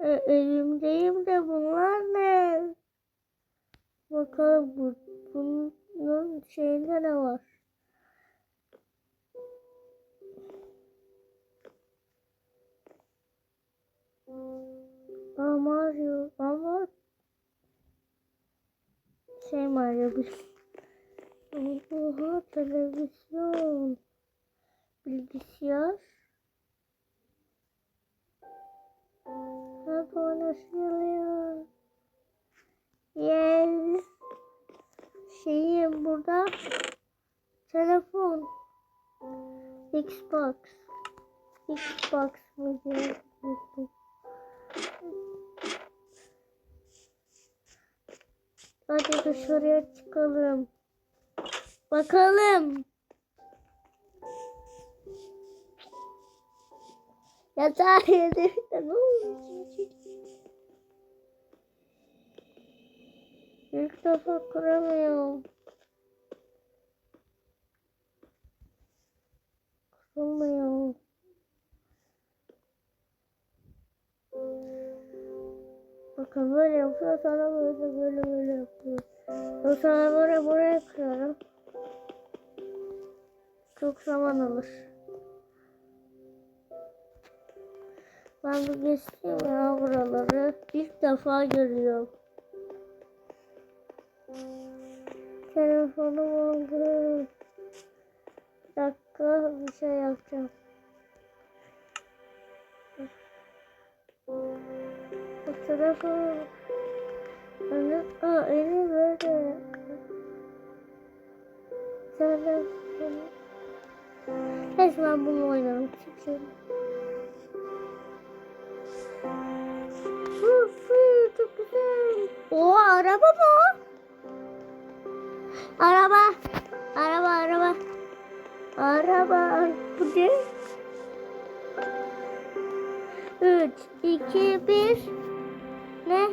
Elimdeyim de bunlar ne? Bakalım bu, bunun şeyinde ne var? Aa Mario ama şey Mario Oha televizyon bilgisayar Hadi oynasılıyor Yes Şeyim burada Telefon Xbox Xbox mı diyor? Hadi dışarıya çıkalım. Bakalım. Yatağa yedirdi. Ne? İlk defa kuramıyorum. Kuramıyorum. Bakın böyle yapıyor sonra böyle böyle böyle yapıyor. Sonra böyle buraya kırarım. Çok zaman alır. Ben bir geçeyim ya buraları. İlk defa görüyorum. Telefonum oldu. Bir dakika bir şey yapacağım. Bu telefon... Anne, aa eli böyle. Telefon... Neyse ben bunu oynarım. Çıkıyorum. O araba mı? Araba. Araba araba. Araba. Bu ne? 3, 2, 1. Ne?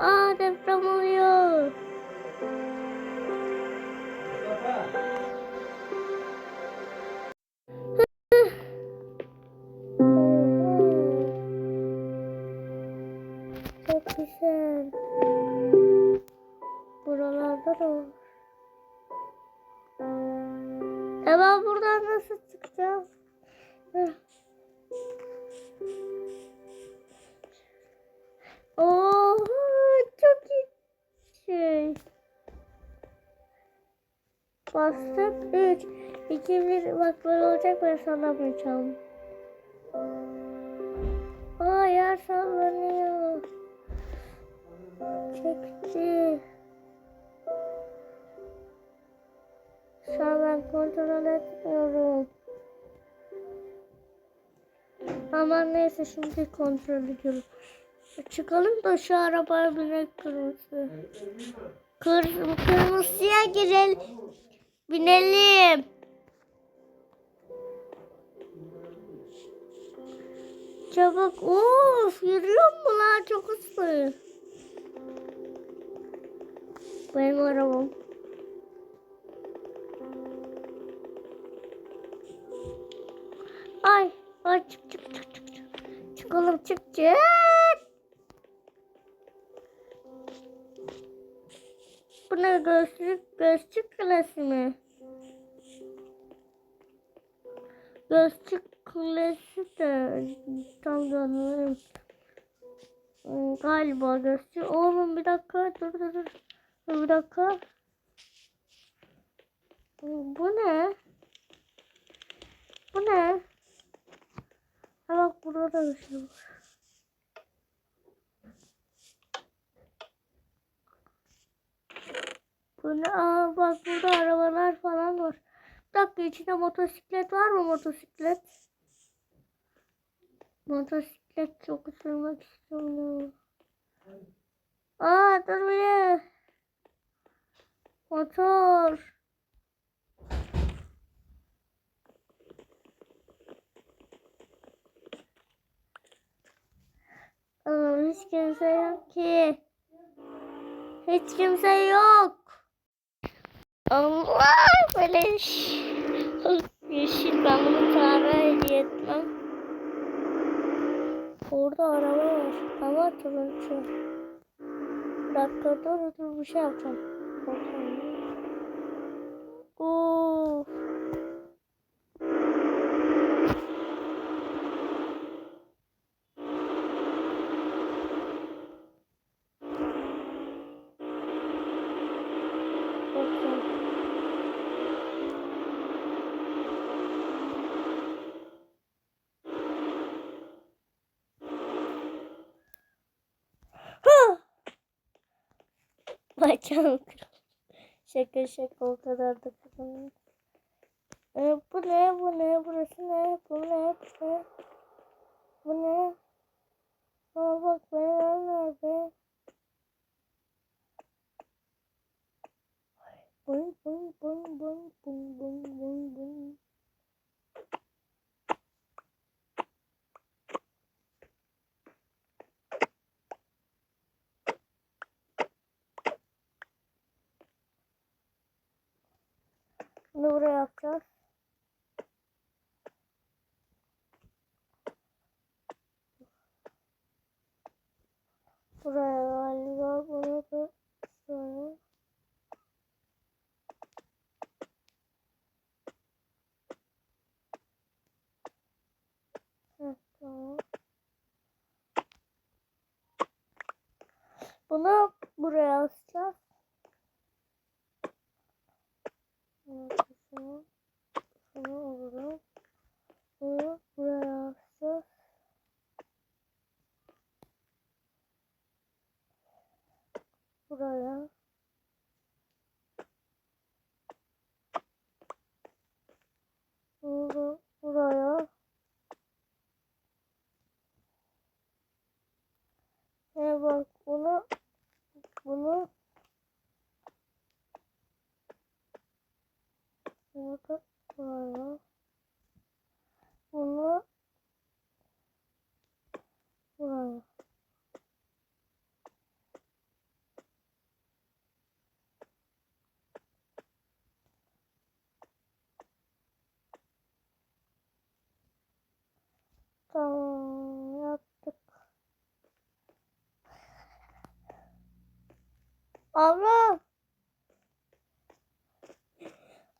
Aa deprem oluyor. Da var. E buradan nasıl çıkacağım? Heh. Oha çok iyi şey. Bastık 3, 2, 1 bak böyle olacak ben sallamayacağım. Aa yer sallanıyor. Çekti. Şu an ben kontrol etmiyorum. Ama neyse şimdi kontrol ediyorum. Çıkalım da şu arabaya binek kırmızı. Kır, kırmızıya girelim. Binelim. Çabuk. Of yürüyor mu lan çok hızlı. Benim arabam. Ay, ay çık çık çık çık. çık. Çıkalım çık çık. Bu ne gözlük, gözlük kulesi mi? Gözlük kulesi de tam da anlamıyorum. Hmm, Galiba gözlük. Oğlum bir dakika dur dur dur. Bir dakika. Bu ne? Bu ne? Ha bak burada da şey var. Ne? Aa bak burada arabalar falan var. Bir dakika içinde motosiklet var mı motosiklet? Motosiklet çok sürmek istiyorum. Aa dur bir. Motor. Aa, hiç kimse yok ki. Hiç kimse yok. Allah böyle yeşil ben bunu Tarık'a hediye etmem. Orada araba var. Ama turuncu. Bir dakika dur dur bir şey yapacağım. Bakayım. Of. Bakın. Hı! Bacağım kırıldı. Şaka şaka o kadar da kırılmış. Ee, bu ne bu ne burası ne bu ne bu ne bu ne Aa bak ben nerede bum bum bum bum bum bum bum Bunu buraya yapacağız. Buraya galiba bunu da şöyle. Heh, tamam. Bunu buraya asacağız. Şunu, şunu alalım. Bunu buraya asacağız. Buraya. Buraya. Ve bak bunu bunu da buraya. Bunu buraya. Tamam Abla.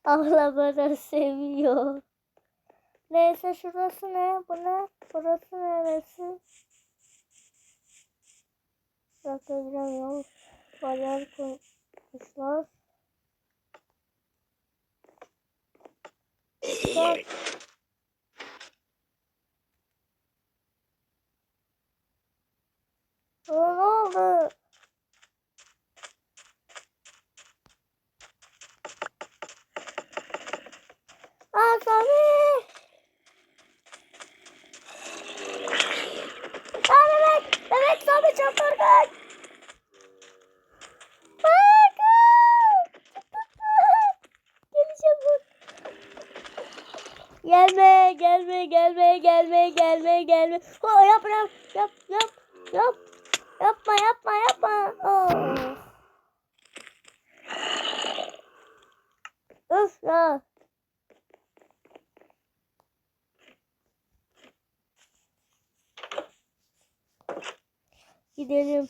Abla bana seviyor. Neyse şurası ne? Bu ne? Burası neresi? Burası bilemiyorum. Bayağı koymuşlar. Bak. Ne oldu? Sami! Aa bebek! Bebek Sami! Geleceğim bu. Gelme, gelme, gelme, gelme, gelme, gelme. Oh, yap, yap, yap, yap, yap. Yapma, yapma, yapma. Oh. Öf ya. Gidelim.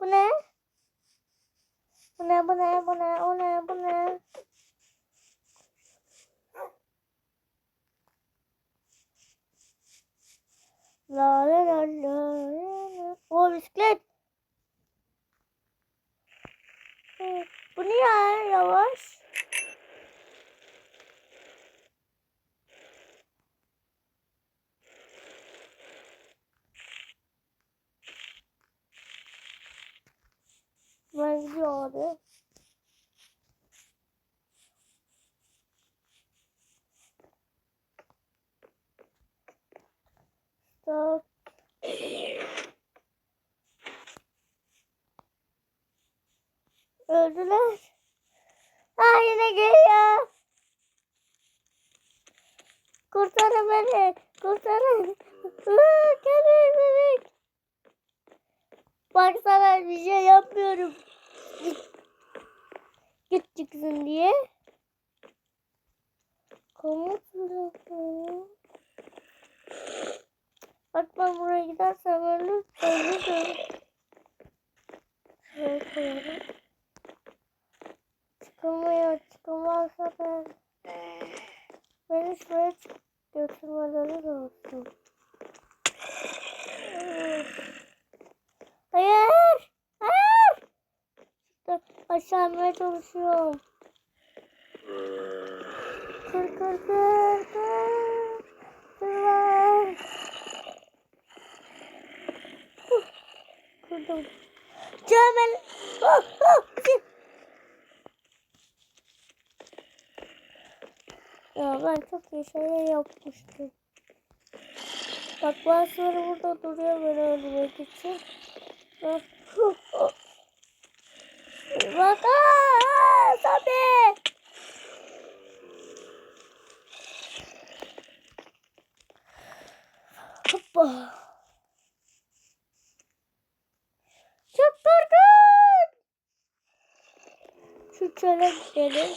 Bu ne? Bu ne, bu ne, bu ne, o ne, bu ne? La la la la la. O bisiklet. Hı, Bu ne ya yavaş? Ben gidiyor abi. Stop. Öldüler. Aa yine geliyor. Kurtarın beni. Kurtarın. Geliyor bebek. Baksana bir şey yapmıyorum. Git. Çıksın diye. Komut bırakıyorum. Bak ben buraya gidersem ölür, ölürüm. Şuraya koyalım. Çıkamıyor, çıkamazsa ben... Beni şuraya çık götürmeleri lazım. Hayır! Hayır! Şurada aşağı inmeye çalışıyorum. Kır kır kır kır. Kır lan. Huh, Kırdım. Cemel. Oh, oh. Ya ben çok iyi şeyler yapmıştım. Bak bazıları burada duruyor beni öldürmek için. Bak. oh. Bak aaa. Hoppa. Çöle gidelim.